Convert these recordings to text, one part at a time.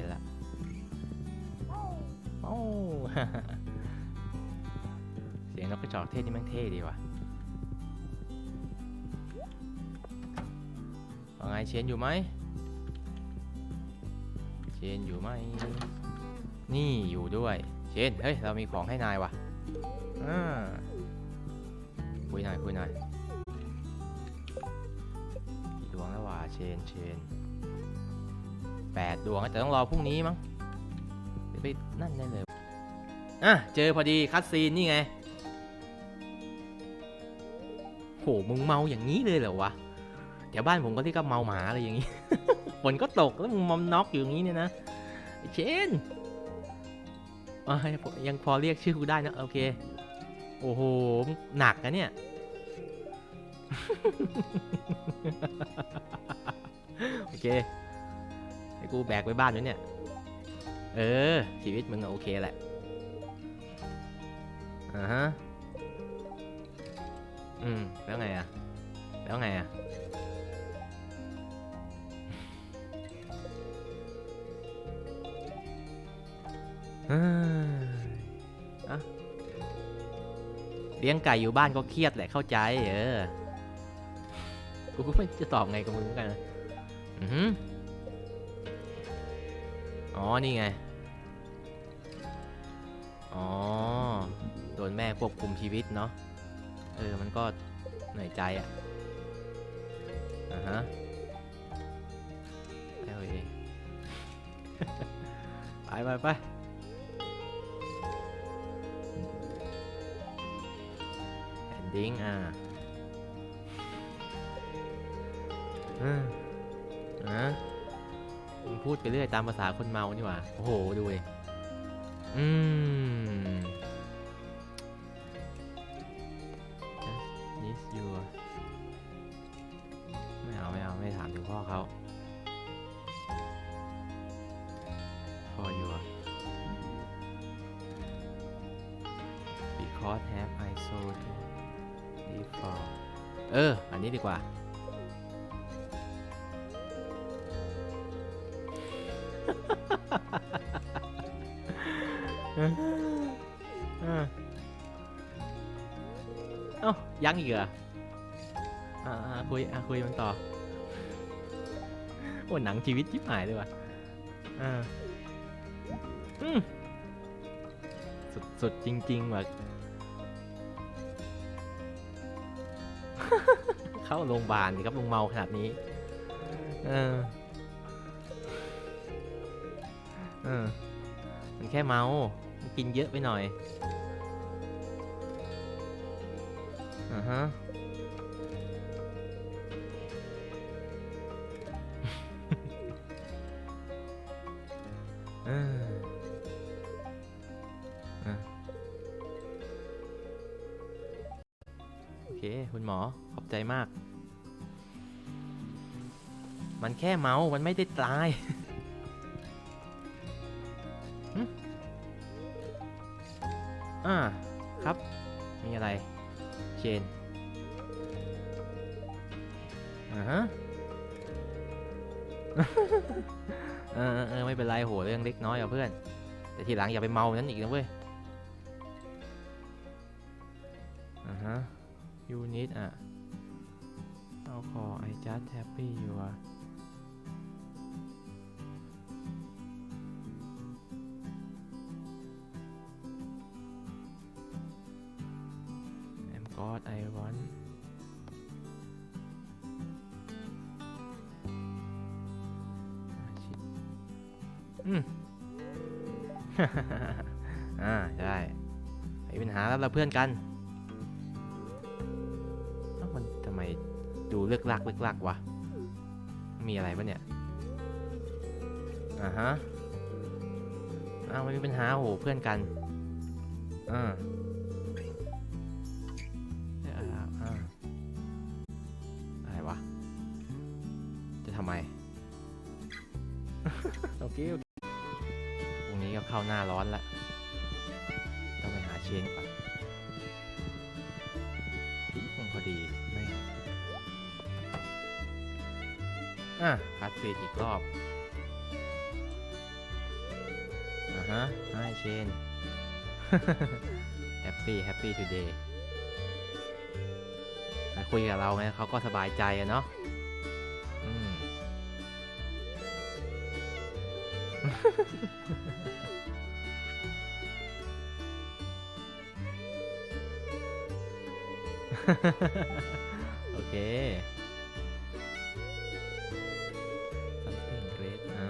นละโอ้เสียงนกกระจอกเทศนี่แม่งเท่ดีว่ะว่าไงเชนอยู่ไหมเชนอยู่ไหม นี่อยู่ด้วย เชนเฮ้ย เรามีของให้นายว่ะอ่าคุยหน่อยคุยหน่อยกี่ดวงแล้ววะเชนเชน แปดดวง แต่ต้องรอพรุ่งนี้มั้งไปนั่นได้เลย อะ เจอพอดีคัดซีนนี่ไง โห มึงเมาอย่างนี้เลยเหรอวะแถวบ้านผมก็เรียกเมาหมาอะไรอย่างนี้ ฝนก็ตกแล้วมึงมอมน็อกอยู่อย่างนี้เนี่ยนะเชนยังพอเรียกชื่อกูได้นะ โอเค โอ้โห หนักนะเนี่ย โอเค ให้กูแบกไปบ้านด้วยเนี่ย เออ ชีวิตมึงอะโอเคแหละอ่าฮะ อืม แล้วไงอะแล้วไงอะเฮ้ยอะเลี้ยงไก่อยู่บ้านก็เครียดแหละเข้าใจ เออ กูก็ไม่จะตอบไงกับมึงกันนะ นี่ไง อ๋อ โดนแม่ควบคุมชีวิตเนาะ เออ มันก็เหนื่อยใจอะอ่าฮะไปเอาเองไปไปไปแอนดิ้งอ่าอืมอะมึง พูดไปเรื่อยตามภาษาคนเมานี่หว่า โอ้โห ดูเลยอืม This you ไม่เอา ไม่เอา ไม่ถามถึงพ่อเขา for you because have I so to default เออ อันนี้ดีกว่า เอ้ายังอีกเหรออ่าคุยอ่าคุยมันต่อโอ้หนังชีวิตชิบหายเลยว่ะอ่าอืมสุดสุดจริงๆว่ะเข้าโรงพยาบาลดิครับลุงเมาขนาดนี้ เออ เออ มันแค่เมา มันกินเยอะไปหน่อยอ่าฮะ เอออะโอเค คุณหมอ ขอบใจมาก มันแค่เมา มันไม่ได้ตาย อ่าฮะเออเออไม่เป็นไรโหเรื่องเล็กน้อยอะเพื่อน แต่ทีหลังอย่าไปเมานั้นอีกนะเว้ยอ่าฮะ you need อะเอาคอ I just happy you are I'm God I want อ่า อืมอ่าได้ไม่มีปัญหาแล้วเราเพื่อนกันเอ้ามันทำไมดูเลือกลักเลือกลักวะ มีอะไรปะเนี่ย อ่าฮะ อ้าวไม่มีปัญหาโอ้โหเพื่อนกัน อ่าเอ่ออ่าอะไรวะ จะทำไม โอเคโอเค เข้าหน้าร้อนละต้องไปหาเชนก่อนคงพอดีไม่อะคัดฟีดอีกรอบอะฮะให้เชน แฮปปี้แฮปปี้ทูเดย์คุยกับเราไงเขาก็สบายใจอะเนาะอืม โอเค something great อ่า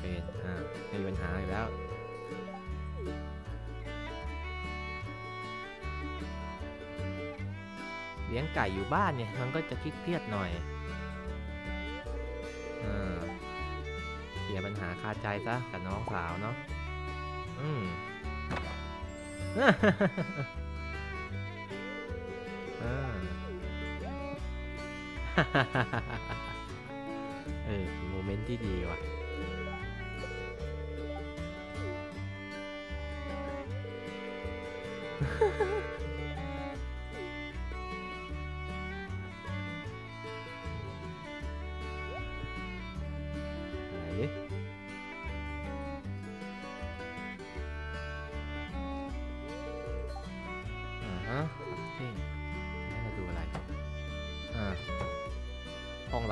เป็นอ่าไม่มีปัญหาอยู่แล้วเลี้ยงไก่อยู่บ้านเนี่ย มันก็จะเครียดหน่อยอ่าเคลียปัญหาคาใจซะกับน้องสาวเนาะอืม เออโมเมนต์ที่ดีว่ะไหนดิ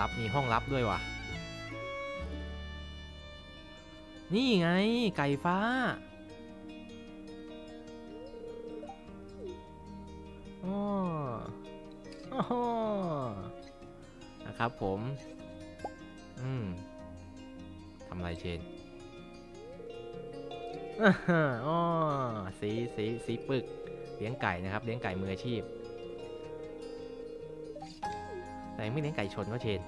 ลับ มีห้องลับด้วยว่ะ นี่ไงไก่ฟ้าอ๋ออ๋อนะครับผม อืมทำไรเชนอ๋อสีสีสีปึก เลี้ยงไก่นะครับ เลี้ยงไก่มืออาชีพ แต่ยังไม่เลี้ยงไก่ชนว่าเชน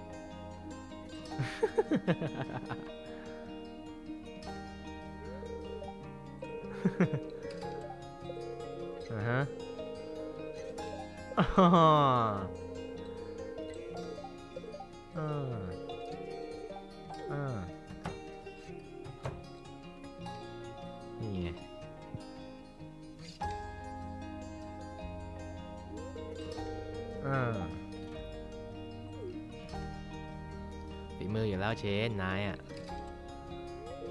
อ่าฮะอ๋ออ่าอ่านี่ไงอ่า มืออยู่แล้วเชนนายอะ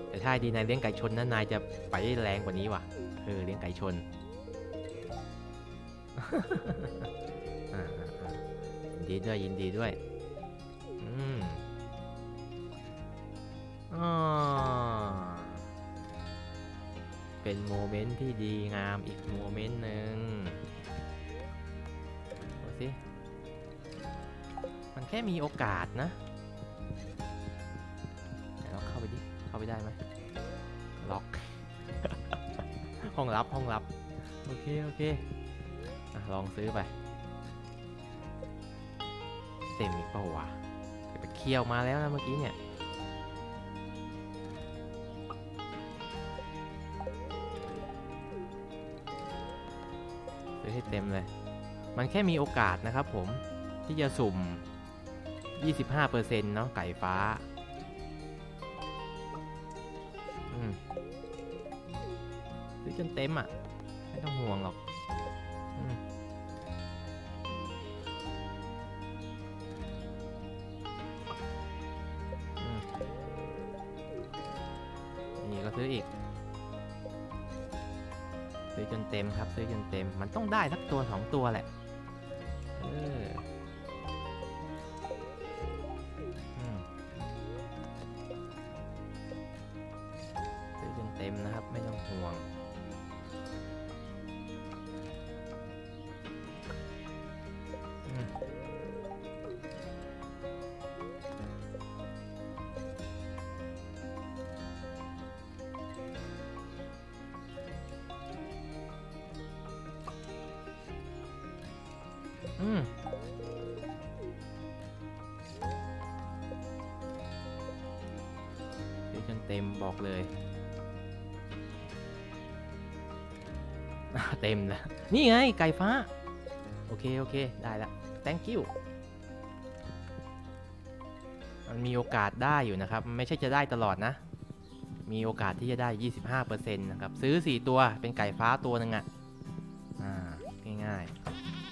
แต่ถ้าดีนายเลี้ยงไก่ชนนะนายจะไปได้แรงกว่านี้ว่ะเออเลี้ยงไก่ชนยินดีด้วยยินดีด้วยอืมอ่าเป็นโมเมนต์ที่ดีงามอีกโมเมนต์หนึ่งดูสิมันแค่มีโอกาสนะ เข้าไปดิเข้าไปได้ไหมล็อก ห้องลับห้องลับ โอเค โอเคอะลองซื้อไป เต็มอีกเปล่าวะเดี๋ยวไปเคี่ยวมาแล้วนะเมื่อกี้เนี่ยซื้อให้เต็มเลย มันแค่มีโอกาสนะครับผมที่จะสุ่ม 25%เนาะไก่ฟ้า ซื้อจนเต็มอะ ไม่ต้องห่วงหรอกนี่ก็ซื้ออีก ซื้อจนเต็มครับ ซื้อจนเต็ม มันต้องได้สักตัวสองตัวแหละ เออ ซื้อจนเต็มบอกเลยเต็มแล้วนี่ไง ไก่ฟ้า โอเค โอเค ได้ละ thank you มันมีโอกาสได้อยู่นะครับ ไม่ใช่จะได้ตลอดนะ มีโอกาสที่จะได้ 25%นะครับ ซื้อ 4 ตัว เป็นไก่ฟ้าตัวหนึ่งอะ่ะอ่า ง่าย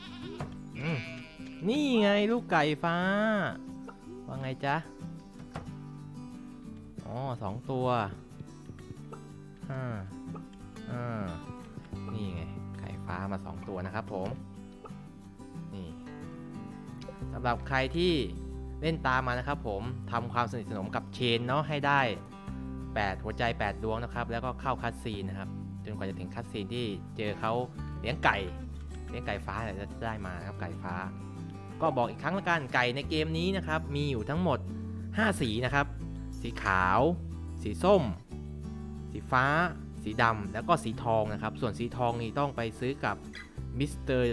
ๆนี่ไงลูกไก่ฟ้า ว่าไงจ๊ะ อ๋อสองตัวอ่าอ่านี่ไง ไข่ฟ้ามาสองตัวนะครับผม นี่สำหรับใครที่เล่นตามมานะครับผมทำความสนิทสนมกับเชนเนาะให้ได้ 8 หัวใจ 8 ดวงนะครับ แล้วก็เข้าคัดซีนนะครับ จนกว่าจะถึงคัดซีนที่เจอเขาเลี้ยงไก่ เลี้ยงไก่ฟ้าเนี่ยจะได้มานะครับไก่ฟ้า ก็บอกอีกครั้งละกันไก่ในเกมนี้นะครับ มีอยู่ทั้งหมด 5 สีนะครับ สีขาว สีส้ม สีฟ้า สีดำแล้วก็สีทองนะครับ ส่วนสีทองนี่ต้องไปซื้อกับมิสเตอร์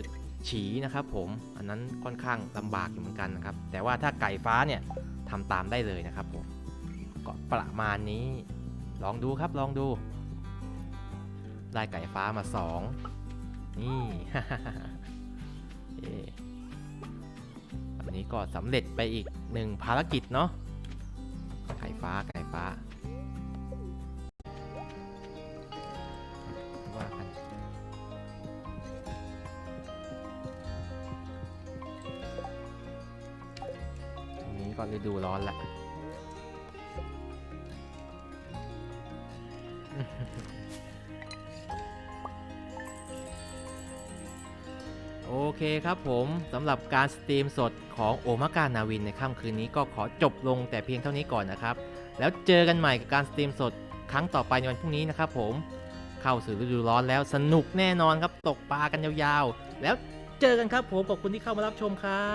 ฉีนะครับผมอันนั้นค่อนข้างลำบากอยู่เหมือนกันนะครับ แต่ว่าถ้าไก่ฟ้าเนี่ยทำตามได้เลยนะครับผมก็ประมาณนี้ ลองดูครับลองดู ได้ไก่ฟ้ามา 2 นี่อันนี้ก็สำเร็จไปอีกหนึ่งภารกิจเนาะ ไก่ฟ้าไก่ฟ้าว่ากันตรงนี้ก็ฤดูร้อนละ เคครับผมสำหรับการสตรีมสดของโอมาการนาวินในค่ำคืนนี้ก็ขอจบลงแต่เพียงเท่านี้ก่อนนะครับ แล้วเจอกันใหม่กับการสตรีมสดครั้งต่อไปในวันพรุ่งนี้นะครับผมเข้าสู่ฤดูร้อนแล้วสนุกแน่นอนครับตกปลากันยาวๆ แล้วเจอกันครับผมขอบคุณที่เข้ามารับชมครับ